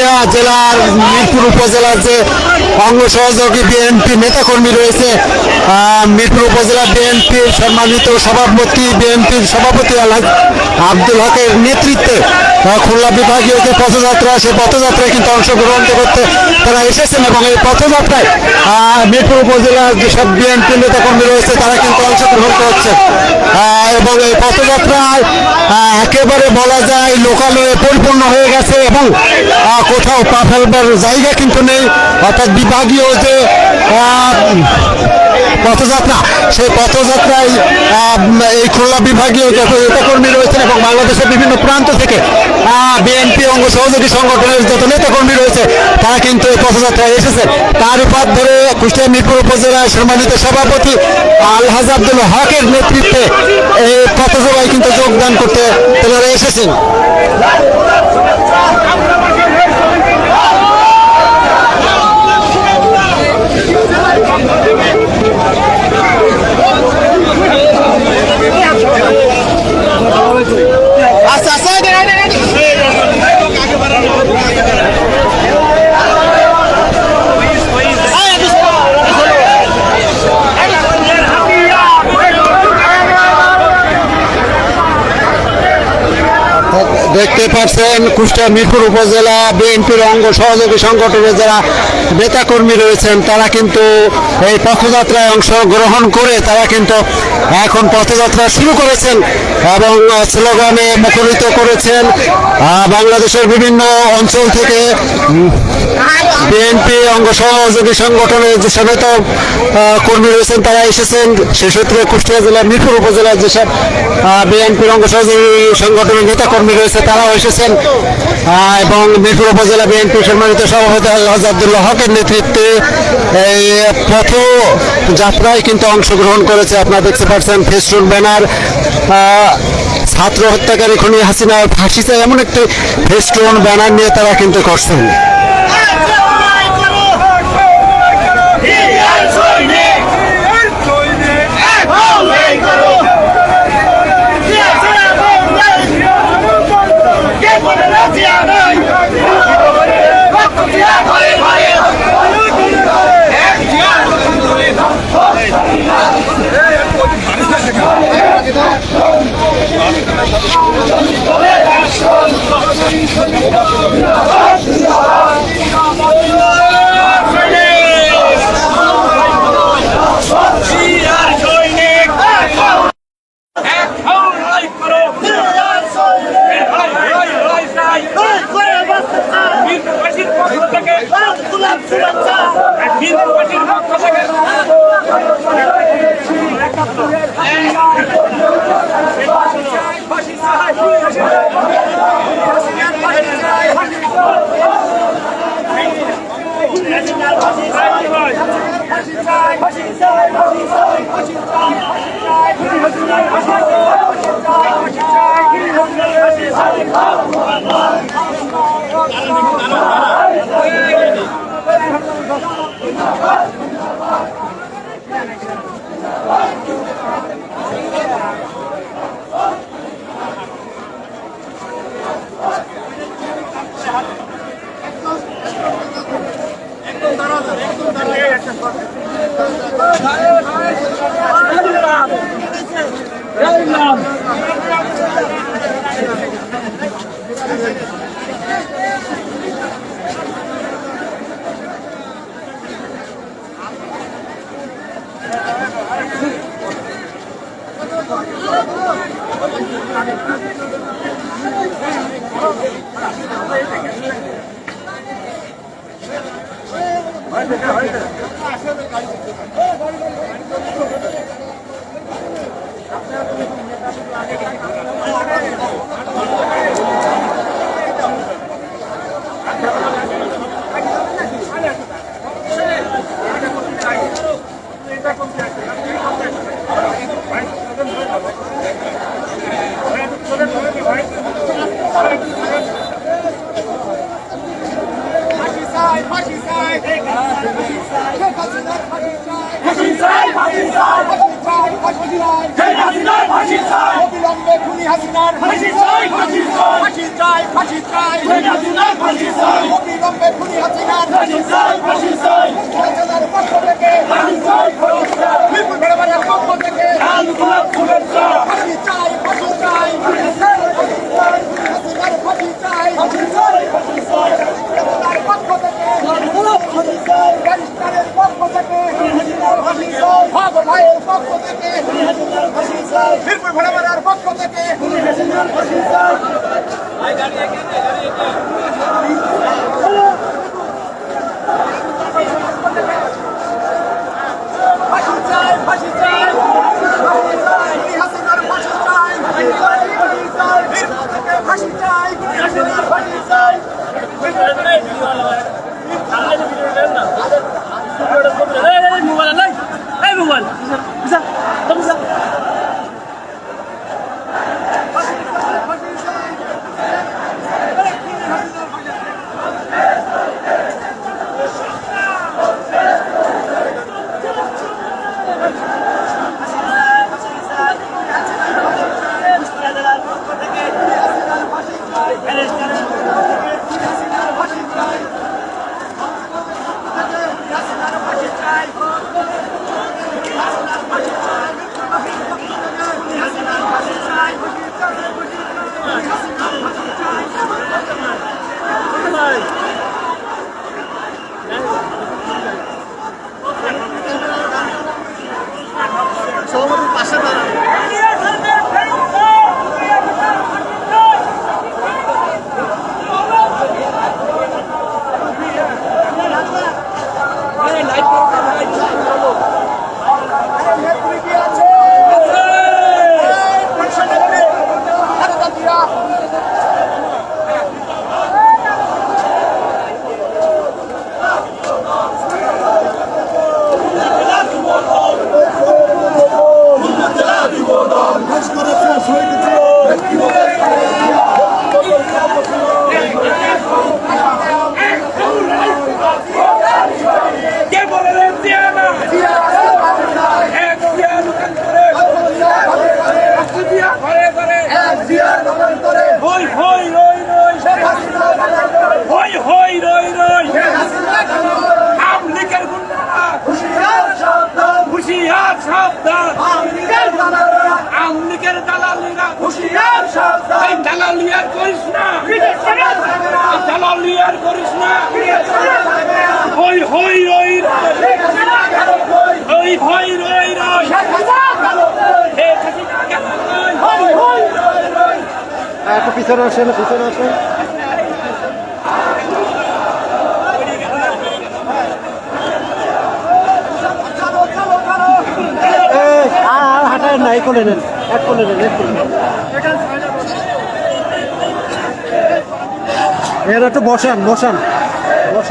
কুষ্টিয়া জেলার মিরপুর উপজেলার যে অঙ্গ সহযোগী বিএনপি নেতাকর্মী রয়েছে মিরপুর উপজেলা বিএনপির সম্মানিত সভাপতি, বিএনপির সভাপতি আলহাজ আব্দুল হকের নেতৃত্বে খুলনা বিভাগীয় যে পথযাত্রা, সেই পথযাত্রায় কিন্তু অংশগ্রহণ করতে তারা এসেছেন এবং এই পথযাত্রায় মিরপুর উপজেলার যেসব বিএনপি নেতাকর্মী রয়েছে, তারা কিন্তু অংশগ্রহণ করছে এবং এই পথযাত্রায় একেবারে বলা যায় লোকালয়ে পরিপূর্ণ হয়ে গেছে এবং কোথাও পা ফেলবার জায়গা কিন্তু নেই, অর্থাৎ বিভাগীয় যে পথযাত্রা, সেই পথযাত্রায় এই খুলনা বিভাগীয় যত নেতাকর্মী রয়েছেন এবং বাংলাদেশের বিভিন্ন প্রান্ত থেকে বিএনপি অঙ্গ সহযোগী সংগঠনের যত নেতাকর্মী রয়েছে, তারা কিন্তু এই পথযাত্রায় এসেছে। তার উপর ধরে কুষ্টিয়া মিরপুর উপজেলার সম্মানিত সভাপতি আলহাজ আব্দুল হকের নেতৃত্বে এই পথসভায় কিন্তু যোগদান করতে তেনারা এসেছেন। দেখতে পাচ্ছেন কুষ্টিয়া মিরপুর উপজেলা বিএনপির অঙ্গ সহযোগী সংগঠনের যারা নেতাকর্মী রয়েছেন তারা কিন্তু এই পথযাত্রায় অংশগ্রহণ করে তারা কিন্তু এখন পথযাত্রা শুরু করেছেন এবং স্লোগানে মুখরিত করেছেন। বাংলাদেশের বিভিন্ন অঞ্চল থেকে বিএনপি অঙ্গ সহযোগী সংগঠনের যে সমস্ত আহ, কর্মী রয়েছেন তারা এসেছেন। সে সূত্রে কুষ্টিয়া জেলার মিরপুর উপজেলার যেসব বিএনপির অঙ্গ সহযোগী সংগঠনের নেতা কর্মী রয়েছে তারাও এসেছেন এবং মিরপুর উপজেলা বিএনপি সম্মানিত সভাপতি আল্লাহ হকের নেতৃত্বে এই পথ যাত্রায় কিন্তু অংশগ্রহণ করেছে আপনারা দেখতে পাচ্ছেন ফেস্টুন ব্যানার। ছাত্র হত্যাকারী খুনি হাসিনা ফাঁসি চাই এমন একটি ফেস্টুন ব্যানার নিয়ে তারা কিন্তু করছেন। Action! হয়েছে হয়েছে হাসিনার ফাঁসি চাই ফাঁসি চাই ফাঁসি চাই ফাঁসি চাই শেখ হাসিনার ফাঁসি চাই অবিলম্বে খুনি হাসিনার ফাঁসি চাই ফাঁসি চাই মুখ্য হাসিনার পক্ষ থেকে ফাঁসি চাই ফাঁসি চাই ভাই গাড়ি এগিয়ে গাড়ি এগিয়ে হুশিয়ার সাবধান দালাল লিয়ার করিস না। দালাল লিয়ার করিস না। হই হই রই রই। হ্যাঁ, পিছনে আসেন পিছনে আসেন। আর হাঁটায় নাই করে নেন। এর একটু বসান বসান বসান।